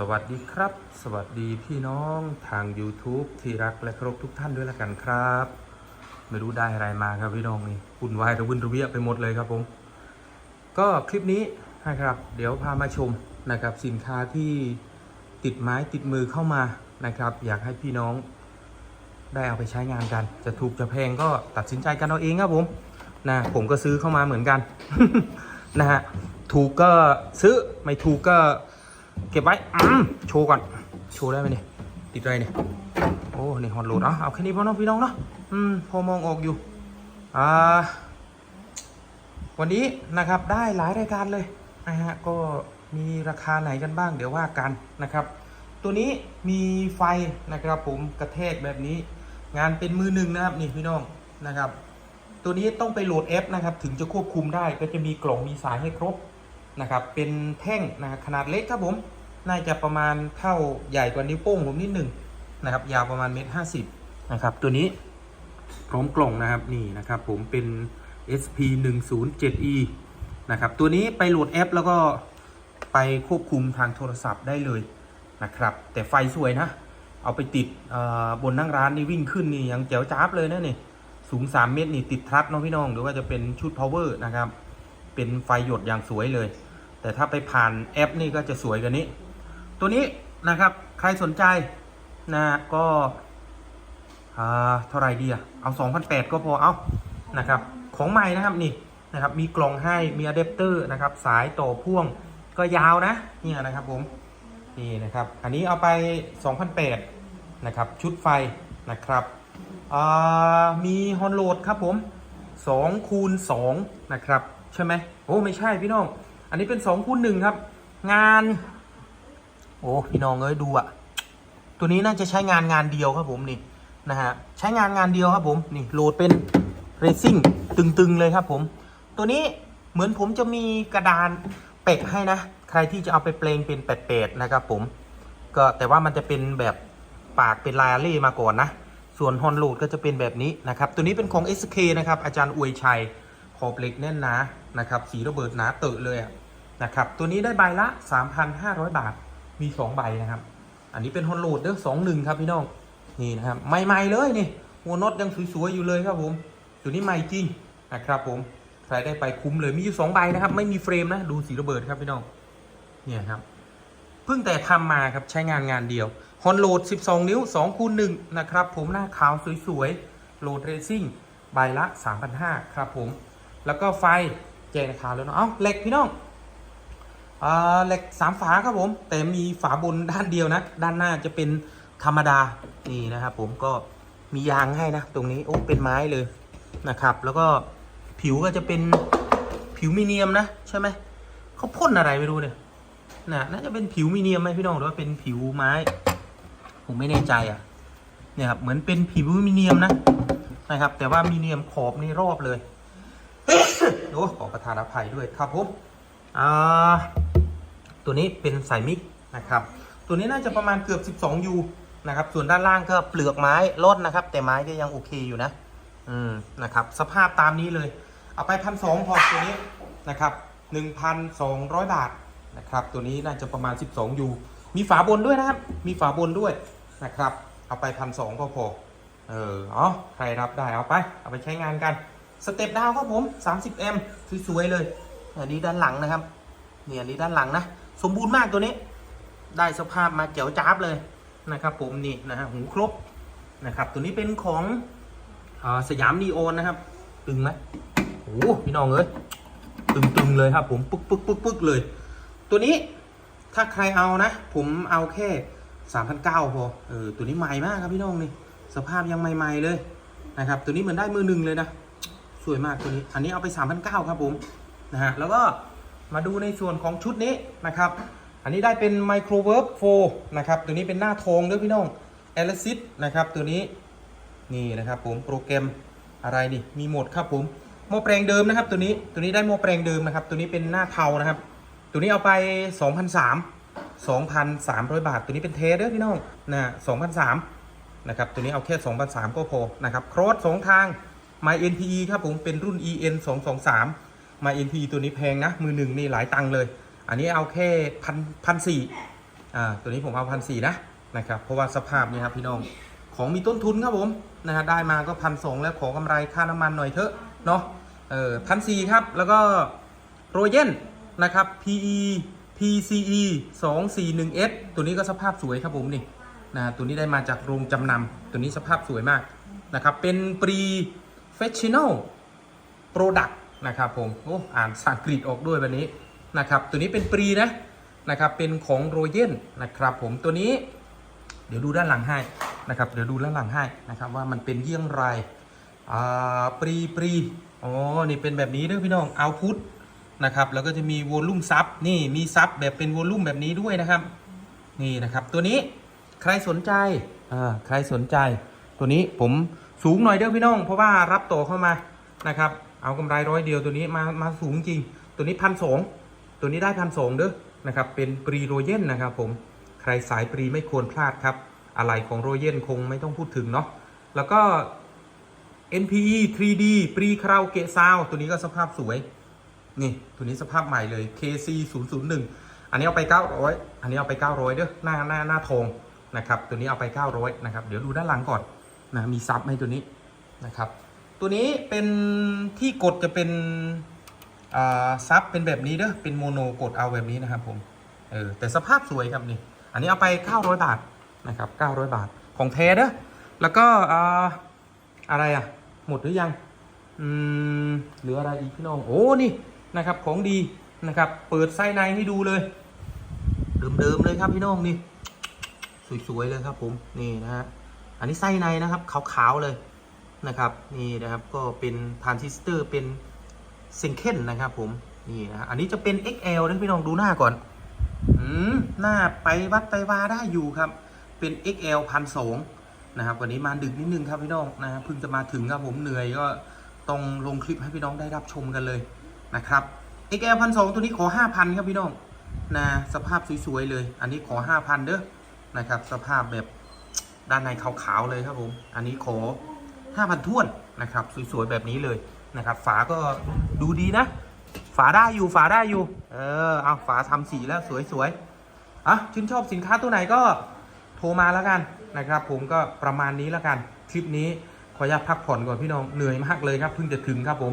สวัสดีครับ สวัสดีพี่น้องทาง YouTube ที่รักและเคารพทุกท่านด้วยละกันครับ ไม่รู้ได้อะไรมาครับพี่น้องนี่วุ่นวายระวินระเวียไปหมดเลยครับผม ก็คลิปนี้นะครับ เดี๋ยวพามาชมนะครับสินค้าที่ติดไม้ติดมือเข้ามานะครับ อยากให้พี่น้องได้เอาไปใช้งานกัน จะถูกจะแพงก็ตัดสินใจกันเอาเองครับผมนะผมก็ซื้อเข้ามาเหมือนกันนะฮะถูกก็ซื้อไม่ถูกก็ เก็บไว้อืมโชว์ก่อน โชว์ได้ไหมเนี่ยติดอะไรเนี่ยโอ้นี่ฮอนโหลดเอาเอาแค่นี้พอเน้องพี่น้องเนาะอืมพอมองออกอยู่อ่าวันนี้นะครับได้หลายรายการเลยนะฮะก็มีราคาไหนกันบ้างเดี๋ยวว่ากันนะครับ ตัวนี้มีไฟนะครับผมกระแทกแบบนี้ งานเป็นมือหนึ่งนะครับนี่พี่น้องนะครับ ตัวนี้ต้องไปโหลดแอปนะครับถึงจะควบคุมได้ก็จะมีกล่องมีสายให้ครบ นะครับเป็นแท่งนะขนาดเล็กครับผมน่าจะประมาณเท่าใหญ่กว่านิ้วโป้งผมนิดหนึ่งนะครับ ยาวประมาณเมตรห้าสิบนะครับ ตัวนี้พร้อมกล่องนะครับนี่นะครับ ผมเป็น SP 1 0 7 E นะครับ ตัวนี้ไปโหลดแอปแล้วก็ไปควบคุมทางโทรศัพท์ได้เลยนะครับ แต่ไฟสวยนะ เอาไปติดบนนั่งร้านนี่วิ่งขึ้นนี่ยังแจ๋วจ้าบเลยนะนี่สูง 3 เมตรนี่ติดทรัสเนาะพี่น้อง หรือว่าจะเป็นชุด power นะครับ เป็นไฟหยดอย่างสวยเลย แต่ถ้าไปผ่านแอปนี่ก็จะสวยกว่านี้ ตัวนี้นะครับใครสนใจนะก็อ่าเท่าไหรดีอะเอา2,008ก็พอเอานะครับของใหม่นะครับนี่นะครับมีกล่องให้มีอะแดปเตอร์นะครับสายต่อพ่วงก็ยาวนะเนี่ยนะครับผมนี่นะครับอันนี้เอาไป2,008นะครับชุดไฟนะครับอ่ามีฮอนโหลดครับผม2คูณ2นะครับใช่ไหมโอ้ไม่ใช่พี่น้อง อันนี้เป็น2คูณ1ครับ งาน โอ้พี่น้องเอ้ยดูอะตัวนี้น่าจะใช้งานงานเดียวครับผมนี่นะฮะใช้งานงานเดียวครับผมนี่โหลดเป็นเรซิ่งตึงๆเลยครับผม ตัวนี้เหมือนผมจะมีกระดานเปะให้นะ ใครที่จะเอาไปเปลงเป็นแปดๆนะครับผม ก็แต่ว่ามันจะเป็นแบบปากเป็นลายเล่มาก่อนนะ ส่วนฮอนโหลดก็จะเป็นแบบนี้นะครับ ตัวนี้เป็นของ SK นะครับ อาจารย์อวยชัยขอบเหล็กแน่นหนานะครับ สีระเบิดหนาเตอะเลยอะ นะครับ ตัวนี้ได้ใบละ 3,500 บาท มี 2 ใบนะครับ อันนี้เป็นฮอนโหลดเด้อสองหนึ่งครับพี่น้อง นี่นะครับใหม่ๆเลยนี่หัวน็อตยังสวยๆอยู่เลยครับผม ตัวนี้ใหม่จริงนะครับผม ใครได้ไปคุ้มเลย มีอยู่สองใบนะครับ ไม่มีเฟรมนะ ดูสีระเบิดครับพี่น้อง เนี่ยครับ เพิ่งแต่ทำมาครับใช้งานงานเดียวฮอนโหลด 12 นิ้ว2คูณ1นะครับผมหน้าขาวสวยๆโหลดเรซิ่งใบละ3,500ครับผม แล้วก็ไฟแจ้งราคาแล้วเนาะ เอ้าเหล็กพี่น้อง เหล็กสามฝาครับผม แต่มีฝาบนด้านเดียวนะ ด้านหน้าจะเป็นธรรมดา นี่นะครับผมก็มียางให้นะ ตรงนี้โอ้เป็นไม้เลยนะครับ แล้วก็ผิวก็จะเป็นผิวมีเนียมนะ ใช่ไหม เขาพ่นอะไรไม่รู้เนี่ยน่ะน่าจะเป็นผิวมีเนียมไหมพี่น้องหรือว่าเป็นผิวไม้ ผมไม่แน่ใจอะ เนี่ยครับเหมือนเป็นผิวมีเนียมนะนะครับ แต่ว่ามีเนียมขอบนี่รอบเลยโอ้ขอประทานอภัยด้วยครับผม ตัวนี้เป็นสายมิกนะครับ ตัวนี้น่าจะประมาณเกือบ 12ยูนะครับ ส่วนด้านล่างก็เปลือกไม้ลดนะครับ แต่ไม้ก็ยังโอเคอยู่นะ อืม นะครับ สภาพตามนี้เลย เอาไปพันสองพอตัวนี้นะครับ 1,200 บาทนะครับ ตัวนี้น่าจะประมาณ 12ยูมีฝาบนด้วยนะครับ มีฝาบนด้วยนะครับ เอาไปพันสองก็พอเอออ๋อใครรับได้เอาไป เอาไปใช้งานกัน สเต็ปดาวครับผม 30 m สวยๆเลย อันนี้ด้านหลังนะครับเนี่ยอันนี้ด้านหลังนะสมบูรณ์มากตัวนี้ ได้สภาพมาเจ๋วจ้าบเลยนะครับ ผมนี่นะฮะหูครบนะครับ ตัวนี้เป็นของอสยามนีโอนนะครับตึงไหมโอ้พี่น้องเอ้ยตึงๆเลยครับ ผมปึ๊กปึ๊กปึ๊กปึ๊กเลย ตัวนี้ถ้าใครเอานะ ผมเอาแค่3,900พอเออตัวนี้ใหม่มากครับพี่น้องนี่สภาพยังใหม่ๆเลยนะครับ ตัวนี้เหมือนได้มือหนึ่งเลยนะสวยมากตัวนี้ อันนี้เอาไป3,900ครับผม นะฮะแล้วก็มาดูในส่วนของชุดนี้นะครับ อันนี้ได้เป็นไมโครเวิร์ฟโฟนะครับตัวนี้เป็นหน้าทองด้วยพี่น้องเอลซิสนะครับตัวนี้นี่นะครับผมโปรแกรมอะไรนี่มีโหมดครับผมหม้อแปลงเดิมนะครับ ตัวนี้ตัวนี้ได้หม้อแปลงเดิมนะครับ ตัวนี้เป็นหน้าเทานะครับ ตัวนี้เอาไป 2,003 2,300 บาท ตัวนี้เป็นเทสเด้อพี่น้องนะ2,003นะครับตัวนี้เอาแค่ 2,003ก็พอนะครับโครสสองทาง My NPE ครับผมเป็นรุ่น EN 223 My NPE ตัวนี้แพงนะ มือหนึ่งนี่หลายตังค์เลย อันนี้เอาแค่พันพันสี่อ่าตัวนี้ผมเอาพันสี่นะนะครับเพราะว่าสภาพนี่ครับพี่น้องของมีต้นทุนครับผมนะฮะได้มาก็พันสองแล้วขอกำไรค่าน้ำมันหน่อยเถอะเนาะเออพันสี่ครับ แล้วก็โรเยนนะครับ PE PCE 241S ตัวนี้ก็สภาพสวยครับผมนี่นะตัวนี้ได้มาจากโรงจำนำตัวนี้สภาพสวยมากนะครับ เป็น pre professional product นะครับผมโอ้อ่านสังกฤษออกด้วยวันนี้นะครับตัวนี้เป็นปรีนะนะครับเป็นของโรเยนนะครับผมตัวนี้ เดี๋ยวดูด้านหลังให้นะครับเดี๋ยวดูด้านหลังให้นะครับว่ามันเป็นเยี่ยงไรอ่าปรีปรีอ๋อนี่เป็นแบบนี้ด้อพี่น้องเอาพุทนะครับแล้วก็จะมีวอลลุ่มซับนี่มีซับแบบเป็นวอลลุ่มแบบนี้ด้วยนะครับนี่นะครับตัวนี้ใครสนใจอ่าใครสนใจ ตัวนี้ผมสูงหน่อยเด้อพี่น้อง เพราะว่ารับต่อเข้ามานะครับ เอากำไรร้อยเดียวตัวนี้มามาสูงจริง ตัวนี้พันสองตัวนี้ได้พันสองเด้อนะครับเป็นปรีโรเยนนะครับผมใครสายปรีไม่ควรพลาดครับ อะไรของโรเยนคงไม่ต้องพูดถึงเนาะแล้วก็ NPE 3D ปรีคาราโอเกะซาวตัวนี้ก็สภาพสวย นี่ ตัวนี้สภาพใหม่เลย KC 0 0 1อันนี้เอาไป 900 อันนี้เอาไป 900เด้อหน้าหน้าหน้าทองนะครับ ตัวนี้เอาไป 900นะครับ เดี๋ยวดูด้านหลังก่อนนะมีซับให้ตัวนี้นะครับ ตัวนี้เป็นที่กดจะเป็นซับเป็นแบบนี้เด้อเป็นโมโนกดเอาแบบนี้นะครับผมเออแต่สภาพสวยครับนี่ อันนี้เอาไป 900 บาทนะครับ900 บาทของแท้เด้อแล้วก็อ่าอะไรอะ หมดหรือยังอืมเหลืออะไรอีกพี่น้องโอ้นี่นะครับของดีนะครับ เปิดไส้ในให้ดูเลยเดิมๆเลยครับพี่น้องนี่สวยๆเลยครับผมนี่นะฮะอันนี้ไส้ในนะครับขาวๆเลย นะครับนี่นะครับก็เป็นทรานซิสเตอร์เป็นเซนเคนนะครับผมนี่นะฮะอันนี้จะเป็น XL นะพี่น้องดูหน้าก่อนอืมหน้าไปวัดไปวาได้อยู่ครับ เป็น XL พันสองนะครับวันนี้มาดึกนิดนึงครับพี่น้องนะเพิ่งจะมาถึงครับผมเหนื่อยก็ต้องลงคลิปให้พี่น้องได้รับชมกันเลยนะครับ XL พันสองตัวนี้ขอห้าพันครับพี่น้องนะสภาพสวยๆเลย อันนี้ขอห้าพันเด้อนะครับ สภาพแบบด้านในขาวๆเลยครับผม อันนี้ขอ ห้าพันท้วนนะครับ สวยๆแบบนี้เลยนะครับ ฝาก็ดูดีนะ ฝาได้อยู่ฝาได้อยู่ เออเอาฝาทำสีแล้วสวยๆอะชื่นชอบสินค้าตัวไหนก็โทรมาแล้วกันนะครับ ผมก็ประมาณนี้แล้วกัน คลิปนี้ขออนุญาตพักผ่อนก่อนพี่น้องเหนื่อยมากเลยครับเพิ่งจะถึงครับผม